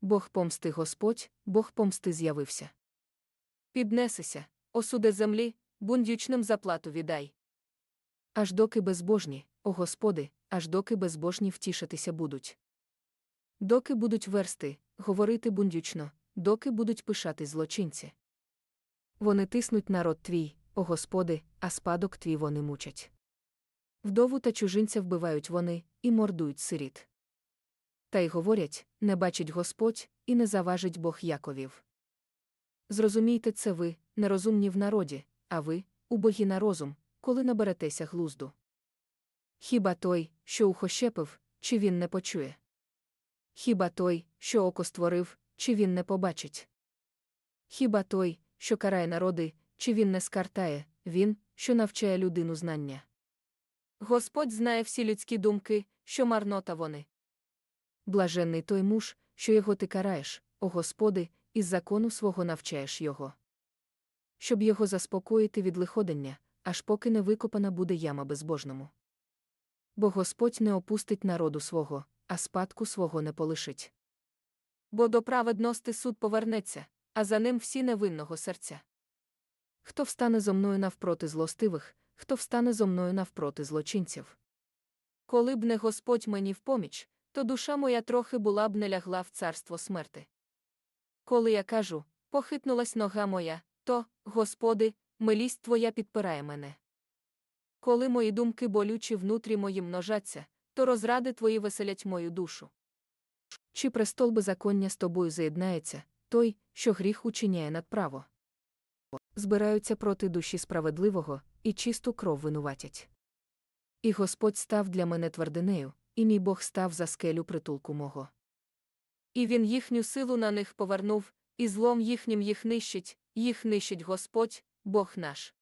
Бог помсти Господь, Бог помсти з'явився. Піднесися, осуде землі, бундючним заплату віддай. Аж доки безбожні, о Господи, аж доки безбожні втішитися будуть. Доки будуть версти, говорити бундючно, доки будуть пишати злочинці. Вони тиснуть народ твій, о Господи, а спадок твій вони мучать. Вдову та чужинця вбивають вони і мордують сиріт. Та й говорять не бачить Господь, і не заважить Бог Яковів. Зрозумійте це ви, нерозумні в народі, а ви, убогі на розум, коли наберетеся глузду. Хіба той, що ухо щепив, чи він не почує? Хіба той, що око створив, чи він не побачить? Хіба той, що карає народи, чи він не скартає, він, що навчає людину знання? Господь знає всі людські думки, що марнота вони. Блаженний той муж, що його ти караєш, о Господи, із закону свого навчаєш його. Щоб його заспокоїти від лиходення, аж поки не викопана буде яма безбожному. Бо Господь не опустить народу свого, а спадку свого не полишить. Бо до праведності суд повернеться, а за ним всі невинного серця. Хто встане зо мною навпроти злостивих, хто встане зо мною навпроти злочинців? Коли б не Господь мені в поміч, то душа моя трохи була б не лягла в царство смерти. Коли я кажу, похитнулась нога моя, то, Господи, милість Твоя підпирає мене. Коли мої думки болючі внутрі мої множаться, то розради Твої веселять мою душу. Чи престол беззаконня з тобою заєднається, той, що гріх учиняє надправо? Збираються проти душі справедливого, і чисту кров винуватять. І Господь став для мене твердинею, і мій Бог став за скелю притулку мого. І він їхню силу на них повернув, і злом їхнім їх нищить, їх нищить Господь, Бог наш.